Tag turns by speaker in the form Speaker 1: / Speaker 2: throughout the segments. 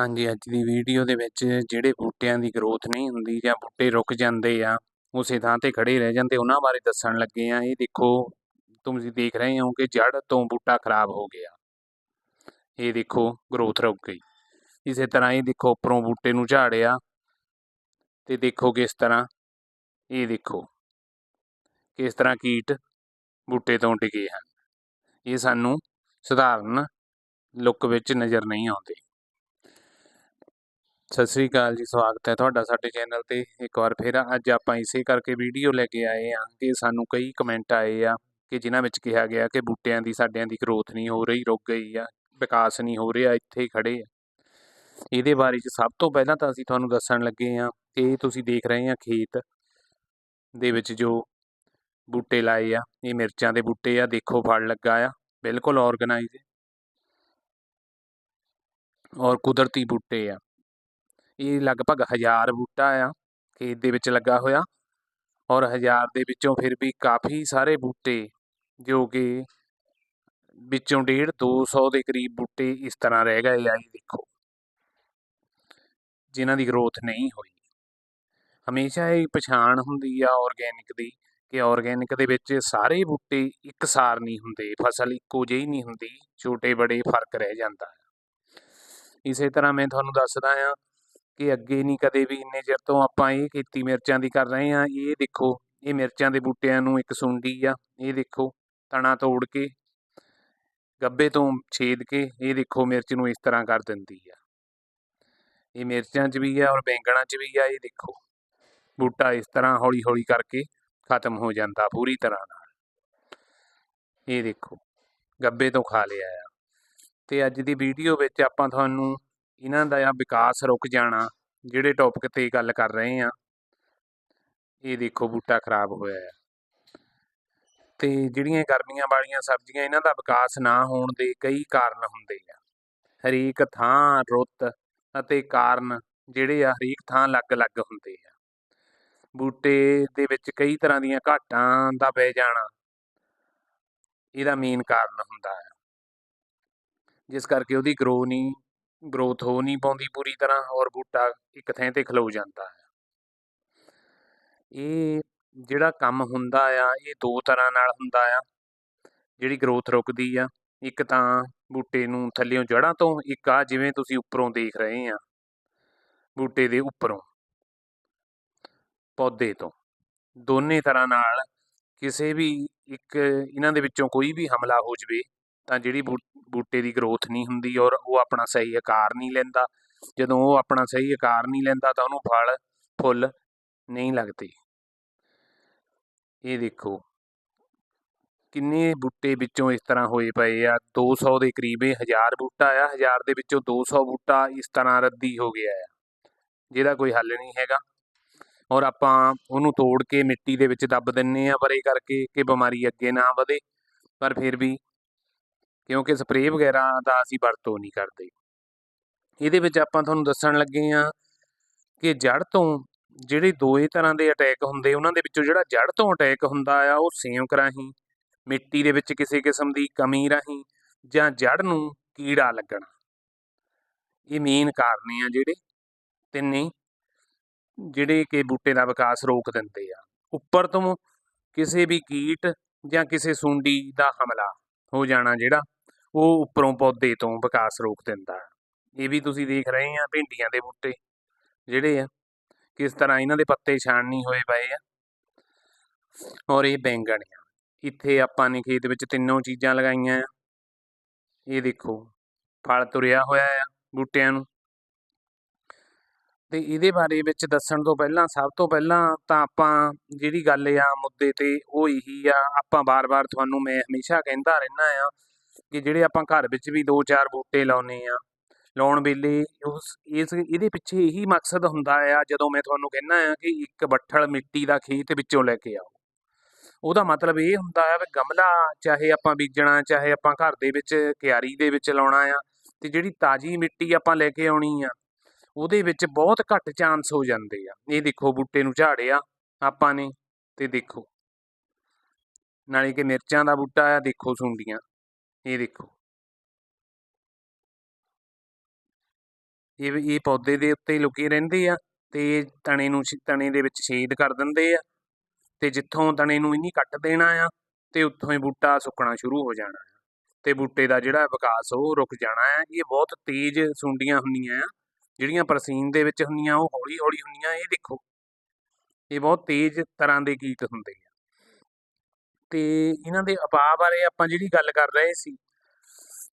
Speaker 1: ਹਾਂਜੀ ਅੱਜ ਦੀ ਵੀਡੀਓ ਦੇ ਵਿੱਚ ਜਿਹੜੇ ਬੂਟਿਆਂ ਦੀ ਗਰੋਥ ਨਹੀਂ ਹੁੰਦੀ ਜਾਂ ਬੂਟੇ ਰੁਕ ਜਾਂਦੇ ਆ, ਉਸੇ ਥਾਂ ਤੇ ਖੜੇ ਰਹਿ ਜਾਂਦੇ, ਉਹਨਾਂ ਬਾਰੇ ਦੱਸਣ ਲੱਗੇ ਆ। ਇਹ ਦੇਖੋ, ਤੁਸੀਂ ਦੇਖ ਰਹੇ ਹੋ ਕਿ ਜੜ ਤੋਂ ਬੂਟਾ ਖਰਾਬ ਹੋ ਗਿਆ। ਇਹ ਦੇਖੋ ਗਰੋਥ ਰੁਕ ਗਈ। ਇਸੇ ਤਰ੍ਹਾਂ ਇਹ ਦੇਖੋ, ਉੱਪਰੋਂ ਬੂਟੇ ਨੂੰ ਝਾੜਿਆ ਤੇ ਦੇਖੋ ਕਿਸ ਤਰ੍ਹਾਂ, ਇਹ ਦੇਖੋ ਕਿਸ ਤਰ੍ਹਾਂ ਕੀਟ ਬੂਟੇ ਤੋਂ ਡਿੱਗੇ ਹਨ। ਇਹ ਸਾਨੂੰ ਸਧਾਰਨ ਲੁੱਕ ਵਿੱਚ ਨਜ਼ਰ ਨਹੀਂ ਆਉਂਦੇ। ਸਤਿ ਸ੍ਰੀ ਅਕਾਲ ਜੀ, ਸਵਾਗਤ ਹੈ ਤੁਹਾਡਾ ਸਾਡੇ ਚੈਨਲ ਤੇ। ਇੱਕ ਵਾਰ ਫਿਰ ਅੱਜ ਆਪਾਂ ਇਸੇ ਕਰਕੇ ਵੀਡੀਓ ਲੈ ਕੇ ਆਏ ਆ ਕਿ ਸਾਨੂੰ ਕਈ ਕਮੈਂਟ ਆਏ ਆ ਕਿ ਜਿਨ੍ਹਾਂ ਵਿੱਚ ਕਿਹਾ ਗਿਆ ਕਿ ਬੂਟਿਆਂ ਦੀ, ਸਾਡਿਆਂ ਦੀ ਗਰੋਥ ਨਹੀਂ ਹੋ ਰਹੀ, ਰੁਕ ਗਈ ਆ, ਵਿਕਾਸ ਨਹੀਂ ਹੋ ਰਿਹਾ, ਇੱਥੇ ਹੀ ਖੜੇ ਆ। ਇਹਦੇ ਬਾਰੇ ਚ ਸਭ ਤੋਂ ਪਹਿਲਾਂ ਤਾਂ ਅਸੀਂ ਤੁਹਾਨੂੰ ਦੱਸਣ ਲੱਗੇ ਆ ਕਿ ਤੁਸੀਂ ਦੇਖ ਰਹੇ ਆ ਖੇਤ ਦੇ ਵਿੱਚ ਜੋ ਬੂਟੇ ਲਾਏ ਆ, ਇਹ ਮਿਰਚਾਂ ਦੇ ਬੂਟੇ ਆ, ਦੇਖੋ ਫਲ ਲੱਗਾ ਆ, ਬਿਲਕੁਲ ਆਰਗੇਨਾਈਜ਼ ਔਰ ਕੁਦਰਤੀ ਬੂਟੇ ਆ। ਇਹ ਲਗਭਗ 1000 ਬੂਟਾ ਆ ਖੇਤ ਦੇ ਵਿੱਚ ਲੱਗਾ ਹੋਇਆ ਔਰ 1000 ਦੇ ਵਿੱਚੋਂ ਫਿਰ ਵੀ ਕਾਫੀ ਸਾਰੇ ਬੂਟੇ, ਜੋ ਕਿ ਵਿੱਚੋਂ 1.5 200 ਦੇ ਕਰੀਬ ਬੂਟੇ ਇਸ ਤਰ੍ਹਾਂ ਰਹਿ ਗਏ ਆ, ਇਹ ਦੇਖੋ। ਜਿਨ੍ਹਾਂ ਦੀ ਗਰੋਥ ਨਹੀਂ ਹੋਈ। ਹਮੇਸ਼ਾ ਇਹ ਪਛਾਣ ਹੁੰਦੀ ਆ ਆਰਗੈਨਿਕ ਦੀ ਕਿ ਆਰਗੈਨਿਕ ਦੇ ਵਿੱਚ ਸਾਰੇ ਬੂਟੇ ਇੱਕਸਾਰ ਨਹੀਂ ਹੁੰਦੇ, ਫਸਲ ਇੱਕੋ ਜਿਹੀ ਨਹੀਂ ਹੁੰਦੀ ਛੋਟੇ ਬੜੇ ਫ਼ਰਕ ਰਹਿ ਜਾਂਦਾ ਇਸੇ ਤਰ੍ਹਾਂ ਮੈਂ ਤੁਹਾਨੂੰ ਦੱਸਦਾ ਆ ਕਿ ਅੱਗੇ ਨਹੀਂ ਕਦੇ ਵੀ ਇੰਨੇ ਚਿਰ ਤੋਂ ਆਪਾਂ ਇਹ ਖੇਤੀ ਮਿਰਚਾਂ ਦੀ ਕਰ ਰਹੇ ਹਾਂ, ਇਹ ਦੇਖੋ, ਇਹ ਮਿਰਚਾਂ ਦੇ ਬੂਟਿਆਂ ਨੂੰ ਇੱਕ ਸੁੰਡੀ ਆ, ਇਹ ਦੇਖੋ, ਤਣਾ ਤੋੜ ਕੇ, ਗੱਬੇ ਤੋਂ ਛੇਦ ਕੇ, ਇਹ ਦੇਖੋ ਮਿਰਚ ਨੂੰ ਇਸ ਤਰ੍ਹਾਂ ਕਰ ਦਿੰਦੀ ਆ। ਇਹ ਮਿਰਚਾਂ 'ਚ ਵੀ ਆ ਔਰ ਬੈਂਗਣਾਂ 'ਚ ਵੀ ਆ, ਇਹ ਦੇਖੋ, ਬੂਟਾ ਇਸ ਤਰ੍ਹਾਂ ਹੌਲੀ ਹੌਲੀ ਕਰਕੇ ਖਤਮ ਹੋ ਜਾਂਦਾ ਪੂਰੀ ਤਰ੍ਹਾਂ ਨਾਲ। ਇਹ ਦੇਖੋ, ਗੱਬੇ ਤੋਂ ਖਾ ਲਿਆ ਆ। ਤੇ ਅੱਜ ਦੀ ਵੀਡੀਓ ਵਿੱਚ ਆਪਾਂ ਤੁਹਾਨੂੰ ਇਹਨਾਂ ਦਾ ਆ ਵਿਕਾਸ ਰੁਕ ਜਾਣਾ, ਜਿਹੜੇ ਟੌਪਿਕ ਤੇ ਗੱਲ ਕਰ ਰਹੇ ਆ। ਇਹ ਦੇਖੋ ਬੂਟਾ ਖਰਾਬ ਹੋਇਆ ਹੈ ਤੇ ਜਿਹੜੀਆਂ ਗਰਮੀਆਂ ਵਾਲੀਆਂ ਸਬਜ਼ੀਆਂ ਇਹਨਾਂ ਦਾ ਵਿਕਾਸ ਨਾ ਹੋਣ ਦੇ ਕਈ ਕਾਰਨ ਹੁੰਦੇ ਆ। ਹਰੇਕ ਥਾਂ ਰੁੱਤ ਅਤੇ ਕਾਰਨ ਜਿਹੜੇ ਆ ਹਰੇਕ ਥਾਂ ਅਲੱਗ-ਅਲੱਗ ਹੁੰਦੇ ਆ। ਬੂਟੇ ਦੇ ਵਿੱਚ ਕਈ ਤਰ੍ਹਾਂ ਦੀਆਂ ਘਾਟਾਂ ਦਾ ਪੈ ਜਾਣਾ, ਇਹਦਾ ਮੇਨ ਕਾਰਨ ਹੁੰਦਾ ਹੈ ਜਿਸ ਕਰਕੇ ਉਹਦੀ ਗਰੋ ਨਹੀਂ ਗਰੋਥ ਹੋ ਨਹੀਂ ਪਾਉਂਦੀ ਪੂਰੀ ਤਰ੍ਹਾਂ ਔਰ ਬੂਟਾ ਇੱਕ ਥਾਂ ਤੇ ਖਲੋ ਜਾਂਦਾ ਹੈ। ਇਹ ਜਿਹੜਾ ਕੰਮ ਹੁੰਦਾ ਆ, ਇਹ ਦੋ ਤਰ੍ਹਾਂ ਨਾਲ ਹੁੰਦਾ ਆ। ਜਿਹੜੀ ਗਰੋਥ ਰੁਕਦੀ ਆ, ਇੱਕ ਤਾਂ ਬੂਟੇ ਨੂੰ ਥੱਲਿਓਂ ਜੜਾਂ ਤੋਂ, ਇੱਕ ਆ ਜਿਵੇਂ ਤੁਸੀਂ ਉੱਪਰੋਂ ਦੇਖ ਰਹੇ ਆ। ਬੂਟੇ ਦੇ ਉੱਪਰੋਂ। ਪੌਦੇ ਤੋਂ। ਦੋਨੇ ਤਰ੍ਹਾਂ ਨਾਲ ਕਿਸੇ ਵੀ ਇੱਕ ਇਹਨਾਂ ਦੇ ਵਿੱਚੋਂ ਕੋਈ ਵੀ ਹਮਲਾ ਹੋ ਜਵੇ ਤਾਂ ਜਿਹੜੀ ਬੂਟੇ ਦੀ ਗਰੋਥ ਨਹੀਂ ਹੁੰਦੀ ਔਰ ਉਹ ਆਪਣਾ ਸਹੀ ਆਕਾਰ ਨਹੀਂ ਲੈਂਦਾ। ਜਦੋਂ ਉਹ ਆਪਣਾ ਸਹੀ ਆਕਾਰ ਨਹੀਂ ਲੈਂਦਾ ਤਾਂ ਉਹਨੂੰ ਫਲ, ਫੁੱਲ ਨਹੀਂ ਲੱਗਦੇ। ਇਹ ਦੇਖੋ। ਕਿੰਨੇ ਬੂਟੇ ਵਿੱਚੋਂ ਇਸ ਤਰ੍ਹਾਂ ਹੋਏ ਪਏ ਆ? 200 ਦੇ ਕਰੀਬ ਇਹ 1000 ਬੂਟਾ ਆ 1000 ਦੇ ਵਿੱਚੋਂ 200 ਬੂਟਾ ਇਸ ਤਰ੍ਹਾਂ ਰੱਦੀ ਹੋ ਗਿਆ ਆ। ਜਿਹਦਾ ਕੋਈ ਹੱਲ ਨਹੀਂ ਹੈਗਾ। ਔਰ ਆਪਾਂ ਉਹਨੂੰ ਤੋੜ ਕੇ ਮਿੱਟੀ ਦੇ ਵਿੱਚ ਦੱਬ ਦਿੰਨੇ ਆ ਪਰੇ ਕਰਕੇ ਕਿ ਬਿਮਾਰੀ ਅੱਗੇ ਨਾ ਵਧੇ। ਪਰ ਫਿਰ ਵੀ ਕਿਉਂਕਿ ਸਪਰੇਅ ਵਗੈਰਾ ਦਾ ਅਸੀਂ ਵਰਤੋਂ ਨਹੀਂ ਕਰਦੇ। ਇਹਦੇ ਵਿੱਚ ਆਪਾਂ ਤੁਹਾਨੂੰ ਦੱਸਣ ਲੱਗੇ ਆ ਕਿ ਜੜ ਤੋਂ ਜਿਹੜੇ ਦੋਏ ਤਰ੍ਹਾਂ ਦੇ ਅਟੈਕ ਹੁੰਦੇ, ਉਹਨਾਂ ਦੇ ਵਿੱਚੋਂ ਜਿਹੜਾ ਜੜ ਤੋਂ ਅਟੈਕ ਹੁੰਦਾ ਆ, ਉਹ ਸੇਮਕ ਰਾਹੀਂ, ਮਿੱਟੀ ਦੇ ਵਿੱਚ ਕਿਸੇ ਕਿਸਮ ਦੀ ਕਮੀ ਰਾਹੀਂ ਜਾਂ ਜੜ ਨੂੰ ਕੀੜਾ ਲੱਗਣਾ। ਇਹ ਮੇਨ ਕਾਰਨ ਆ ਜਿਹੜੇ ਤਿੰਨੇ, ਜਿਹੜੇ ਕਿ ਬੂਟੇ ਦਾ ਵਿਕਾਸ ਰੋਕ ਦਿੰਦੇ ਆ। ਉੱਪਰ ਤੋਂ ਕਿਸੇ ਵੀ ਕੀਟ ਜਾਂ ਕਿਸੇ ਸੁੰਡੀ ਦਾ ਹਮਲਾ ਹੋ ਜਾਣਾ ਜਿਹੜਾ ਉਹ ਉੱਪਰੋਂ ਪੌਦੇ ਤੋਂ ਵਿਕਾਸ ਰੋਕ ਦਿੰਦਾ ਇਹ ਵੀ ਤੁਸੀਂ ਦੇਖ ਰਹੇ ਆ ਭਿੰਡੀਆਂ ਦੇ ਬੂਟੇ ਜਿਹੜੇ ਆ, ਕਿਸ ਤਰ੍ਹਾਂ ਇਹਨਾਂ ਦੇ ਪੱਤੇ ਛਾਣ ਨਹੀਂ ਹੋਏ ਪਏ ਆ। ਔਰ ਇਹ ਬੈਂਗਣ ਆ। ਇੱਥੇ ਆਪਾਂ ਨੇ ਖੇਤ ਵਿੱਚ ਤਿੰਨੋਂ ਚੀਜ਼ਾਂ ਲਗਾਈਆਂ ਆ। ਇਹ ਦੇਖੋ, ਫਲ ਤੁਰਿਆ ਹੋਇਆ ਆ ਬੂਟਿਆਂ ਨੂੰ। ਤੇ ਇਹਦੇ ਬਾਰੇ ਵਿੱਚ ਦੱਸਣ ਤੋਂ ਪਹਿਲਾਂ, ਸਭ ਤੋਂ ਪਹਿਲਾਂ ਤਾਂ ਆਪਾਂ ਜਿਹੜੀ ਗੱਲ ਆ ਮੁੱਦੇ ਤੇ ਉਹ ਇਹੀ ਆ, ਆਪਾਂ ਬਾਰ-ਬਾਰ ਤੁਹਾਨੂੰ ਮੈਂ ਹਮੇਸ਼ਾ ਕਹਿੰਦਾ ਰਹਿਣਾ ਆ ਕਿ ਜਿਹੜੇ ਆਪਾਂ ਘਰ ਵਿੱਚ ਵੀ ਦੋ ਚਾਰ ਬੂਟੇ ਲਾਉਨੇ ਆ, ਲਾਉਣ ਵੇਲੇ ਉਸ, ਇਸ, ਇਹਦੇ ਪਿੱਛੇ ਇਹੀ ਮਕਸਦ ਹੁੰਦਾ ਆ, ਜਦੋਂ ਮੈਂ ਤੁਹਾਨੂੰ ਕਹਿੰਦਾ ਆ ਕਿ ਇੱਕ ਬੱਠਲ ਮਿੱਟੀ ਦਾ ਖੇਤ ਵਿੱਚੋਂ ਲੈ ਕੇ ਆਓ। ਉਹਦਾ ਮਤਲਬ ਇਹ ਹੁੰਦਾ ਆ ਵੀ ਗਮਲਾ ਚਾਹੇ ਆਪਾਂ ਬੀਜਣਾ, ਚਾਹੇ ਆਪਾਂ ਘਰ ਦੇ ਵਿੱਚ, ਕਿਆਰੀ ਦੇ ਵਿੱਚ ਲਾਉਣਾ ਆ, ਤੇ ਜਿਹੜੀ ਤਾਜ਼ੀ ਮਿੱਟੀ ਆਪਾਂ ਲੈ ਕੇ ਆਉਣੀ ਆ ਉਹਦੇ ਵਿੱਚ ਬਹੁਤ ਘੱਟ ਚਾਂਸ ਹੋ ਜਾਂਦੇ ਆ। ਇਹ ਦੇਖੋ ਬੂਟੇ ਨੂੰ ਝਾੜਿਆ ਆਪਾਂ ਨੇ ਤੇ ਦੇਖੋ। ਨਾਲੇ ਕਿ ਮਿਰਚਾਂ ਦਾ ਬੂਟਾ ਆ, ਦੇਖੋ ਸੁੰਡੀਆਂ। ਇਹ ਦੇਖੋ। ਇਹ ਵੀ- ਇਹ ਪੌਦੇ ਦੇ ਉੱਤੇ ਲੁਕੇ ਰਹਿੰਦੇ ਆ ਤੇ ਤਣੇ ਨੂੰ ਤਣੇ ਦੇ ਵਿੱਚ ਛੇਦ ਕਰ ਦਿੰਦੇ ਆ ਤੇ ਜਿੱਥੋਂ ਤਣੇ ਨੂੰ ਇਹਨੀ ਕੱਟ ਦੇਣਾ ਆ ਤੇ ਉੱਥੋਂ ਹੀ ਬੂਟਾ ਸੁੱਕਣਾ ਸ਼ੁਰੂ ਹੋ ਜਾਣਾ ਆ। ਤੇ ਬੂਟੇ ਦਾ ਜਿਹੜਾ ਵਿਕਾਸ ਉਹ ਰੁਕ ਜਾਣਾ ਆ। ਇਹ ਬਹੁਤ ਤੇਜ਼ ਸੁੰਡੀਆਂ ਹੁੰਦੀਆਂ ਆ। ਜਿਹੜੀਆਂ ਪ੍ਰਸੀਨ ਦੇ ਵਿੱਚ ਹੁੰਦੀਆਂ, ਉਹ ਹੌਲੀ ਹੌਲੀ ਹੁੰਦੀਆਂ, ਇਹ ਦੇਖੋ। ਇਹ ਬਹੁਤ ਤੇਜ਼ ਤਰ੍ਹਾਂ ਦੇ ਗੀਤ ਹੁੰਦੇ ਆ। ਤੇ ਇਹਨਾਂ ਦੇ ਉਪਾਅ ਬਾਰੇ ਆਪਾਂ ਜਿਹੜੀ ਗੱਲ ਕਰ ਰਹੇ ਸੀ,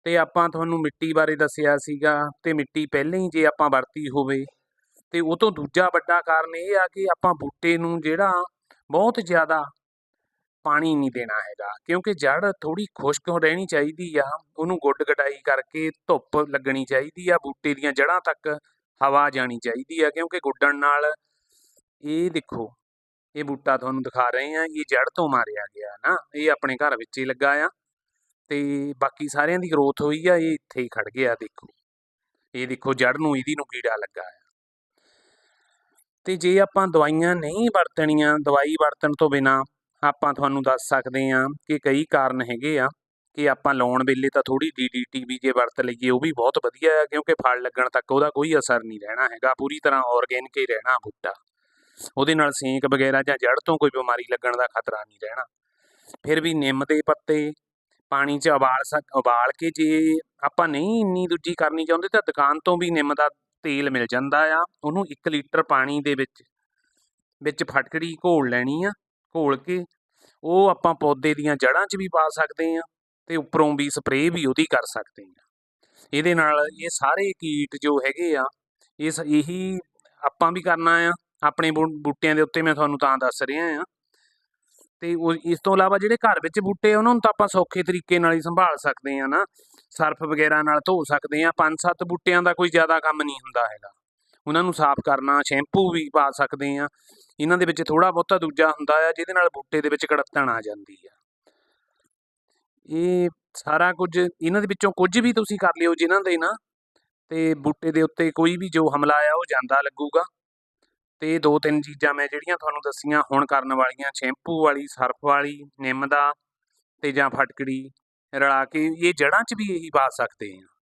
Speaker 1: ਤੇ ਆਪਾਂ ਤੁਹਾਨੂੰ ਮਿੱਟੀ ਬਾਰੇ ਦੱਸਿਆ ਸੀਗਾ, ਤੇ ਮਿੱਟੀ ਪਹਿਲਾਂ ਹੀ ਜੇ ਆਪਾਂ ਵਰਤੀ ਹੋਵੇ, ਤੇ ਉਹ ਤੋਂ ਦੂਜਾ ਵੱਡਾ ਕਾਰਨ ਇਹ ਆ ਕਿ ਆਪਾਂ ਬੂਟੇ ਨੂੰ ਜਿਹੜਾ ਬਹੁਤ ਜ਼ਿਆਦਾ ਪਾਣੀ ਨਹੀਂ ਦੇਣਾ ਹੈਗਾ, ਕਿਉਂਕਿ ਜੜ ਥੋੜੀ ਖੁਸ਼ਕ ਰਹਿਣੀ ਚਾਹੀਦੀ ਆ, ਉਹਨੂੰ ਗੁੱਡ ਗਡਾਈ ਕਰਕੇ ਧੁੱਪ ਲੱਗਣੀ ਚਾਹੀਦੀ ਆ ਬੂਟੇ ਦੀਆਂ ਜੜ੍ਹਾਂ ਤੱਕ। ਹਵਾ ਜਾਣੀ ਚਾਹੀਦੀ ਆ, ਕਿਉਂਕਿ ਗੁੱਡਣ ਨਾਲ ਇਹ ਦੇਖੋ, ਇਹ ਬੂਟਾ ਤੁਹਾਨੂੰ ਦਿਖਾ ਰਹੇ ਆ, ਇਹ ਜੜ ਤੋਂ ਮਾਰਿਆ ਗਿਆ ਨਾ, ਇਹ ਆਪਣੇ ਘਰ ਵਿੱਚ ਹੀ ਲੱਗਾ ਆ ਤੇ ਬਾਕੀ ਸਾਰਿਆਂ ਦੀ ਗਰੋਥ ਹੋਈ ਆ, ਇਹ ਇੱਥੇ ਹੀ ਖੜ ਗਿਆ, ਦੇਖੋ। ਇਹ ਦੇਖੋ ਜੜ ਨੂੰ, ਇਹਦੀ ਨੂੰ ਕੀੜਾ ਲੱਗਾ ਆ। ਤੇ ਜੇ ਆਪਾਂ ਦਵਾਈਆਂ ਨਹੀਂ ਵਰਤਣੀਆਂ, ਦਵਾਈ ਵਰਤਣ ਤੋਂ ਬਿਨਾ ਆਪਾਂ ਤੁਹਾਨੂੰ ਦੱਸ ਸਕਦੇ ਆ ਕਿ ਕਈ ਕਾਰਨ ਹੈਗੇ ਆ। ਕਿ ਆਪਾਂ ਲਾਉਣ ਵੇਲੇ ਤਾਂ ਥੋੜੀ ਡੀਡੀਟੀ ਵੀ ਜੇ ਵਰਤ ਲਈਏ, ਉਹ ਵੀ ਬਹੁਤ ਵਧੀਆ ਹੈ ਕਿਉਂਕਿ ਫਲ ਲੱਗਣ ਤੱਕ ਉਹਦਾ ਕੋਈ ਅਸਰ ਨਹੀਂ ਰਹਿਣਾ ਹੈਗਾ। ਪੂਰੀ ਤਰ੍ਹਾਂ ਆਰਗੈਨਿਕ ਹੀ ਰਹਿਣਾ ਬੂਟਾ। ਉਹਦੇ ਨਾਲ ਸੇਂਕ ਵਗੈਰਾ ਜਾਂ ਜੜ ਤੋਂ ਕੋਈ ਬਿਮਾਰੀ ਲੱਗਣ ਦਾ ਖਤਰਾ ਨਹੀਂ ਰਹਿਣਾ। ਫਿਰ ਵੀ ਨਿੰਮ ਦੇ ਪੱਤੇ, ਪਾਣੀ 'ਚ ਉਬਾਲ ਸਕ, ਉਬਾਲ ਕੇ ਜੇ ਆਪਾਂ ਨਹੀਂ ਇੰਨੀ ਦੂਜੀ ਕਰਨੀ ਚਾਹੁੰਦੇ ਤਾਂ ਦੁਕਾਨ ਤੋਂ ਵੀ ਨਿੰਮ ਦਾ ਤੇਲ ਮਿਲ ਜਾਂਦਾ ਆ। ਉਹਨੂੰ 1 ਲੀਟਰ ਪਾਣੀ ਦੇ ਵਿੱਚ ਵਿੱਚ ਫਟਕੜੀ ਘੋਲ ਲੈਣੀ ਆ। ਘੋਲ ਕੇ ਉਹ ਆਪਾਂ ਪੌਦੇ ਦੀਆਂ ਜੜ੍ਹਾਂ 'ਚ ਵੀ ਪਾ ਸਕਦੇ ਆ। ਤੇ ਉੱਪਰੋਂ ਵੀ ਸਪਰੇਅ ਵੀ ਉਹਦੀ ਕਰ ਸਕਦੇ ਆ ਇਹਦੇ ਨਾਲ ਇਹ ਸਾਰੇ ਕੀਟ ਜੋ ਹੈਗੇ ਆ ਇਸ ਇਹੀ ਆਪਾਂ ਵੀ ਕਰਨਾ ਆ ਆਪਣੇ ਬੂ- ਬੂਟਿਆਂ ਦੇ ਉੱਤੇ ਮੈਂ ਤੁਹਾਨੂੰ ਤਾਂ ਦੱਸ ਰਿਹਾ ਆ। ਤੇ ਉਹ ਇਸ ਤੋਂ ਇਲਾਵਾ ਜਿਹੜੇ ਘਰ ਵਿੱਚ ਬੂਟੇ ਆ, ਉਹਨਾਂ ਨੂੰ ਤਾਂ ਆਪਾਂ ਸੌਖੇ ਤਰੀਕੇ ਨਾਲ ਹੀ ਸੰਭਾਲ ਸਕਦੇ ਆ ਨਾ। ਸਰਫ ਵਗੈਰਾ ਨਾਲ ਧੋ ਸਕਦੇ ਆ ਪੰਜ ਸੱਤ ਬੂਟਿਆਂ ਦਾ ਕੋਈ ਜ਼ਿਆਦਾ ਕੰਮ ਨਹੀਂ ਹੁੰਦਾ ਹੈਗਾ। ਉਹਨਾਂ ਨੂੰ ਸਾਫ਼ ਕਰਨਾ ਸ਼ੈਂਪੂ ਵੀ ਪਾ ਸਕਦੇ ਆ ਇਹਨਾਂ ਦੇ ਵਿੱਚ ਥੋੜਾ ਬਹੁਤਾ ਦੂਜਾ ਹੁੰਦਾ ਆ ਜਿਹਦੇ ਨਾਲ ਬੂਟੇ ਦੇ ਵਿੱਚ ਕੜੱਤਣ ਆ ਜਾਂਦੀ ਆ। ਇਹ ਸਾਰਾ ਕੁਝ ਇਹਨਾਂ ਦੇ ਵਿੱਚੋਂ ਕੁਝ ਵੀ ਤੁਸੀਂ ਕਰ ਲਿਓ ਜਿਨ੍ਹਾਂ ਦੇ ਨਾ, ਤੇ ਬੂਟੇ ਦੇ ਉੱਤੇ ਕੋਈ ਵੀ ਜੋ ਹਮਲਾ ਆ ਉਹ ਜਾਂਦਾ ਲੱਗੂਗਾ। ਤੇ ਦੋ ਤਿੰਨ ਚੀਜ਼ਾਂ ਮੈਂ ਜਿਹੜੀਆਂ ਤੁਹਾਨੂੰ ਦੱਸੀਆਂ, ਹੁਣ ਕਰਨ ਵਾਲੀਆਂ, ਸ਼ੈਂਪੂ ਵਾਲੀ, ਸਰਫ ਵਾਲੀ, ਨਿੰਮ ਦਾ ਤੇ ਜਾਂ ਫਟਕੜੀ ਰਲਾ ਕੇ ਇਹ ਜੜ੍ਹਾਂ 'ਚ ਵੀ ਇਹੀ ਪਾ ਸਕਦੇ ਆ।